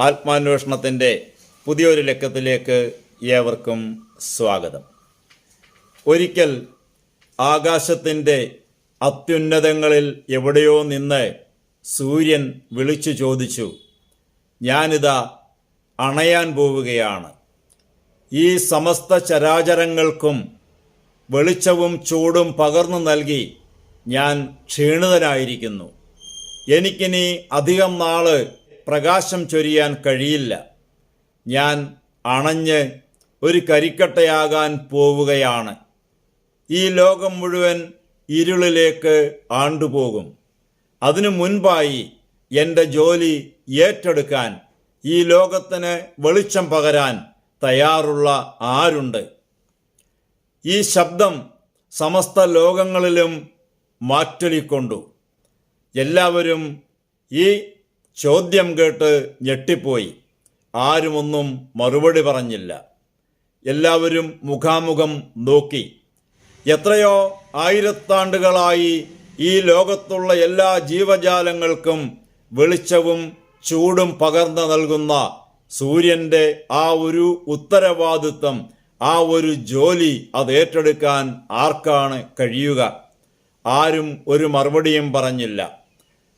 ആത്മാന്വേഷണത്തിന്റെ പുതിയൊരു ലക്കത്തിലേക്ക് ഏവർക്കും സ്വാഗതം. ഒരിക്കൽ ആകാശത്തിന്റെ അത്യുന്നതങ്ങളിൽ എവിടെയോ നിന്ന് സൂര്യൻ വിളിച്ചു ചോദിച്ചു ഞാനിതാ അണയാൻ പോവുകയാണ്. ഈ സമസ്ത ചരാചരങ്ങൾക്കും വെളിച്ചവും ചൂടും പകർന്നു നൽകി ഞാൻ ക്ഷീണിതനായിരിക്കുന്നു. എനിക്കിനി അധികം നാൾ പ്രകാശം ചൊരിയാൻ കഴിയില്ല. ഞാൻ അണഞ്ഞ് ഒരു കരിക്കട്ടയാകാൻ പോവുകയാണ്. ഈ ലോകം മുഴുവൻ ഇരുളിലേക്ക് ആണ്ടുപോകും. അതിനു മുൻപായി എന്റെ ജോലി ഏറ്റെടുക്കാൻ ഈ ലോകത്തിന് വെളിച്ചം പകരാൻ തയ്യാറുള്ള ആരുണ്ട്? ഈ ശബ്ദം സമസ്ത ലോകങ്ങളിലും മാറ്റൊലിക്കൊണ്ടു. എല്ലാവരും ഈ ചോദ്യം കേട്ട് ഞെട്ടിപ്പോയി. ആരുമൊന്നും മറുപടി പറഞ്ഞില്ല. എല്ലാവരും മുഖാമുഖം നോക്കി. എത്രയോ ആയിരത്താണ്ടുകളായി ഈ ലോകത്തുള്ള എല്ലാ ജീവജാലങ്ങൾക്കും വെളിച്ചവും ചൂടും പകർന്നു നൽകുന്ന സൂര്യന്റെ ആ ഒരു ഉത്തരവാദിത്വം ആ ഒരു ജോലി അത് ഏറ്റെടുക്കാൻ ആർക്കാണ് കഴിയുക? ആരും ഒരു മറുപടിയും പറഞ്ഞില്ല.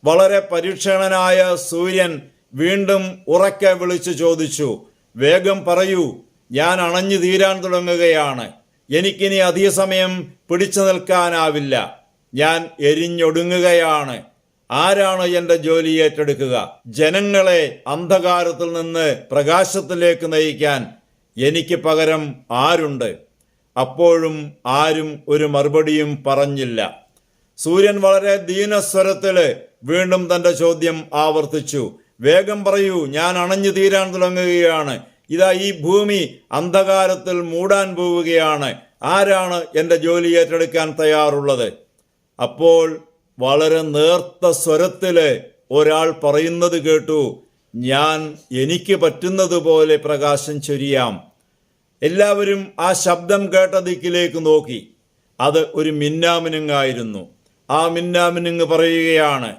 വളരെ പരീക്ഷണനായ സൂര്യൻ വീണ്ടും ഉറക്കെ വിളിച്ചു ചോദിച്ചു വേഗം പറയൂ ഞാൻ അണഞ്ഞു തീരാൻ തുടങ്ങുകയാണ്. എനിക്കിനി അധിക സമയം പിടിച്ചു നിൽക്കാനാവില്ല. ഞാൻ എരിഞ്ഞൊടുങ്ങുകയാണ്. ആരാണ് എന്റെ ജോലി ഏറ്റെടുക്കുക? ജനങ്ങളെ അന്ധകാരത്തിൽ നിന്ന് പ്രകാശത്തിലേക്ക് നയിക്കാൻ എനിക്ക് പകരം ആരുണ്ട്? അപ്പോഴും ആരും ഒരു മറുപടിയും പറഞ്ഞില്ല. സൂര്യൻ വളരെ ദീനസ്വരത്തിൽ വീണ്ടും തന്റെ ചോദ്യം ആവർത്തിച്ചു. വേഗം പറയൂ ഞാൻ അണഞ്ഞു തീരാൻ തുടങ്ങുകയാണ്. ഇതാ ഈ ഭൂമി അന്ധകാരത്തിൽ മൂടാൻ പോവുകയാണ്. ആരാണ് എന്റെ ജോലി ഏറ്റെടുക്കാൻ തയ്യാറുള്ളത്? അപ്പോൾ വളരെ നേർത്ത സ്വരത്തിൽ ഒരാൾ പറയുന്നത് കേട്ടു. ഞാൻ എനിക്ക് പറ്റുന്നതുപോലെ പ്രകാശം ചൊരിയാം. എല്ലാവരും ആ ശബ്ദം കേട്ട ദിക്കിലേക്ക് നോക്കി. അത് ഒരു മിന്നാമിനുങ്ങായിരുന്നു. ആ മിന്നാമിനുങ്ങ് പറയുകയാണ്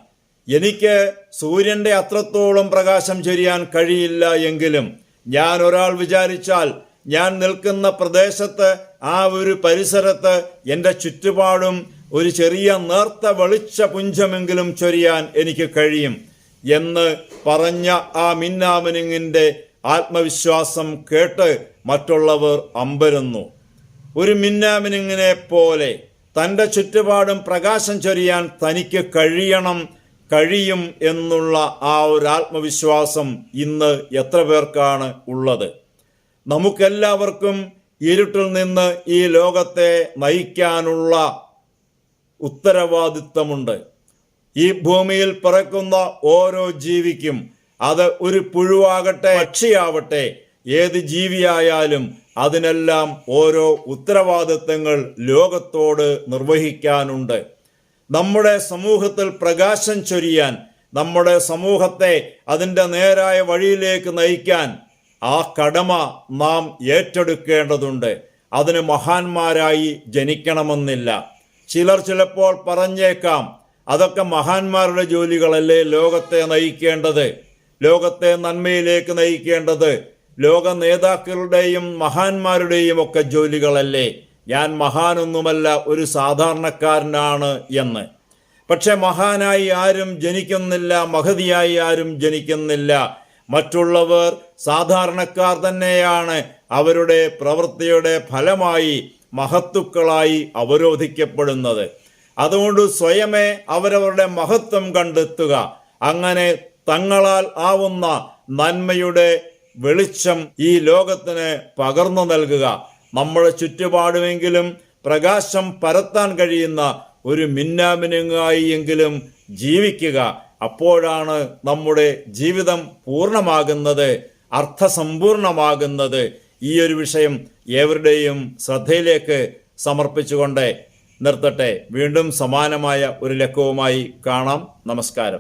എനിക്ക് സൂര്യന്റെ അത്രത്തോളം പ്രകാശം ചൊരിയാൻ കഴിയില്ല എങ്കിലും ഞാൻ ഒരാൾ വിചാരിച്ചാൽ ഞാൻ നിൽക്കുന്ന പ്രദേശത്ത് ആ ഒരു പരിസരത്ത് എന്റെ ചുറ്റുപാടും ഒരു ചെറിയ നേർത്ത വെളിച്ച പുഞ്ചമെങ്കിലും ചൊരിയാൻ എനിക്ക് കഴിയും എന്ന് പറഞ്ഞ ആ മിന്നാമനിങ്ങിന്റെ ആത്മവിശ്വാസം കേട്ട് മറ്റുള്ളവർ അമ്പരുന്നു. ഒരു മിന്നാമനിങ്ങിനെ പോലെ തന്റെ ചുറ്റുപാടും പ്രകാശം ചൊരിയാൻ തനിക്ക് കഴിയണം കഴിയും എന്നുള്ള ആ ഒരു ആത്മവിശ്വാസം ഇന്ന് എത്ര പേർക്കാണ് ഉള്ളത്? നമുക്കെല്ലാവർക്കും ഇരുട്ടിൽ നിന്ന് ഈ ലോകത്തെ നയിക്കാനുള്ള ഉത്തരവാദിത്തമുണ്ട്. ഈ ഭൂമിയിൽ പിറക്കുന്ന ഓരോ ജീവിക്കും അത് ഒരു പുഴുവാകട്ടെ പക്ഷിയാവട്ടെ ഏത് ജീവിയായാലും അതിനെല്ലാം ഓരോ ഉത്തരവാദിത്തങ്ങൾ ലോകത്തോട് നിർവഹിക്കാനുണ്ട്. നമ്മുടെ സമൂഹത്തിൽ പ്രകാശം ചൊരിയാൻ നമ്മുടെ സമൂഹത്തെ അതിന്റെ നേരായ വഴിയിലേക്ക് നയിക്കാൻ ആ കടമ നാം ഏറ്റെടുക്കേണ്ടതുണ്ട്. അതിന് മഹാന്മാരായി ജനിക്കണമെന്നില്ല. ചിലർ ചിലപ്പോൾ പറഞ്ഞേക്കാം അതൊക്കെ മഹാന്മാരുടെ ജോലികളല്ലേ ലോകത്തെ നയിക്കേണ്ടത്? ലോകത്തെ നന്മയിലേക്ക് നയിക്കേണ്ടത്? ലോക നേതാക്കളുടെയും മഹാന്മാരുടെയും ഒക്കെ ജോലികളല്ലേ? ഞാൻ മഹാനൊന്നുമല്ല ഒരു സാധാരണക്കാരനാണ് എന്ന്. പക്ഷെ മഹാനായി ആരും ജനിക്കുന്നില്ല മഹതിയായി ആരും ജനിക്കുന്നില്ല. മറ്റുള്ളവർ സാധാരണക്കാർ തന്നെയാണ്. അവരുടെ പ്രവൃത്തിയുടെ ഫലമായി മഹത്തുക്കളായി അവരോധിക്കപ്പെടുന്നത്. അതുകൊണ്ട് സ്വയമേ അവരവരുടെ മഹത്വം കണ്ടെത്തുക. അങ്ങനെ തങ്ങളാൽ ആവുന്ന നന്മയുടെ വെളിച്ചം ഈ ലോകത്തിന് പകർന്നു നൽകുക. നമ്മുടെ ചുറ്റുപാടുമെങ്കിലും പ്രകാശം പരത്താൻ കഴിയുന്ന ഒരു മിന്നാമിനുങ്ങായി എങ്കിലും ജീവിക്കുക. അപ്പോഴാണ് നമ്മുടെ ജീവിതം പൂർണമാകുന്നത് അർത്ഥസമ്പൂർണമാകുന്നത് ഈ ഒരു വിഷയം ഏവരുടെയും ശ്രദ്ധയിലേക്ക് സമർപ്പിച്ചുകൊണ്ട് നിർത്തട്ടെ. വീണ്ടും സമാനമായ ഒരു ലക്കവുമായി കാണാം. നമസ്കാരം.